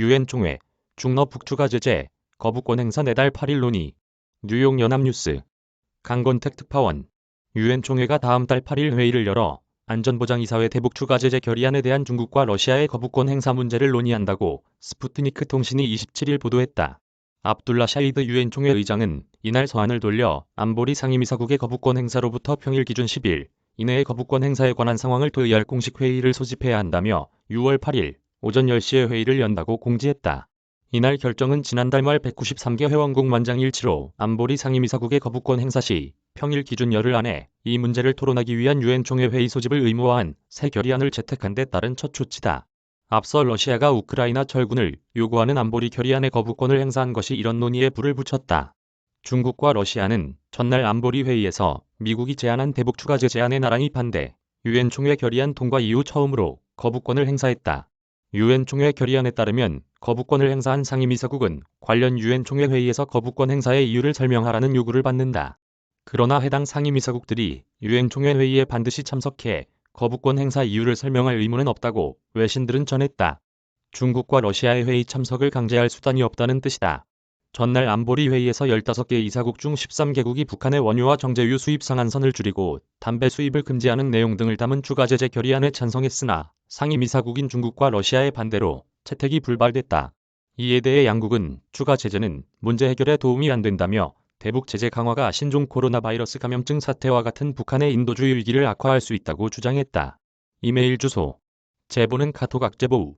유엔 총회, 중러 북추가 제재, 거부권 행사 내달 8일 논의. 뉴욕 연합뉴스. 강건택 특파원. 유엔 총회가 다음 달 8일 회의를 열어 안전보장이사회 대북 추가 제재 결의안에 대한 중국과 러시아의 거부권 행사 문제를 논의한다고 스푸트니크 통신이 27일 보도했다. 압둘라 샤이드 유엔 총회 의장은 이날 서한을 돌려 안보리 상임이사국의 거부권 행사로부터 평일 기준 10일 이내의 거부권 행사에 관한 상황을 토의할 공식 회의를 소집해야 한다며 6월 8일 오전 10시에 회의를 연다고 공지했다. 이날 결정은 지난달 말 193개 회원국 만장일치로 안보리 상임이사국의 거부권 행사 시 평일 기준 열흘 안에 이 문제를 토론하기 위한 유엔 총회 회의 소집을 의무화한 새 결의안을 채택한 데 따른 첫 조치다. 앞서 러시아가 우크라이나 철군을 요구하는 안보리 결의안에 거부권을 행사한 것이 이런 논의에 불을 붙였다. 중국과 러시아는 전날 안보리 회의에서 미국이 제안한 대북 추가 제재안에 나란히 반대, 유엔 총회 결의안 통과 이후 처음으로 거부권을 행사했다. 유엔 총회 결의안에 따르면 거부권을 행사한 상임이사국은 관련 유엔 총회 회의에서 거부권 행사의 이유를 설명하라는 요구를 받는다. 그러나 해당 상임이사국들이 유엔 총회 회의에 반드시 참석해 거부권 행사 이유를 설명할 의무는 없다고 외신들은 전했다. 중국과 러시아의 회의 참석을 강제할 수단이 없다는 뜻이다. 전날 안보리 회의에서 15개 이사국 중 13개국이 북한의 원유와 정제유 수입 상한선을 줄이고 담배 수입을 금지하는 내용 등을 담은 추가 제재 결의안에 찬성했으나 상임 이사국인 중국과 러시아의 반대로 채택이 불발됐다. 이에 대해 양국은 추가 제재는 문제 해결에 도움이 안 된다며 대북 제재 강화가 신종 코로나 바이러스 감염증 사태와 같은 북한의 인도주의 위기를 악화할 수 있다고 주장했다. 이메일 주소 제보는 카톡 악제보우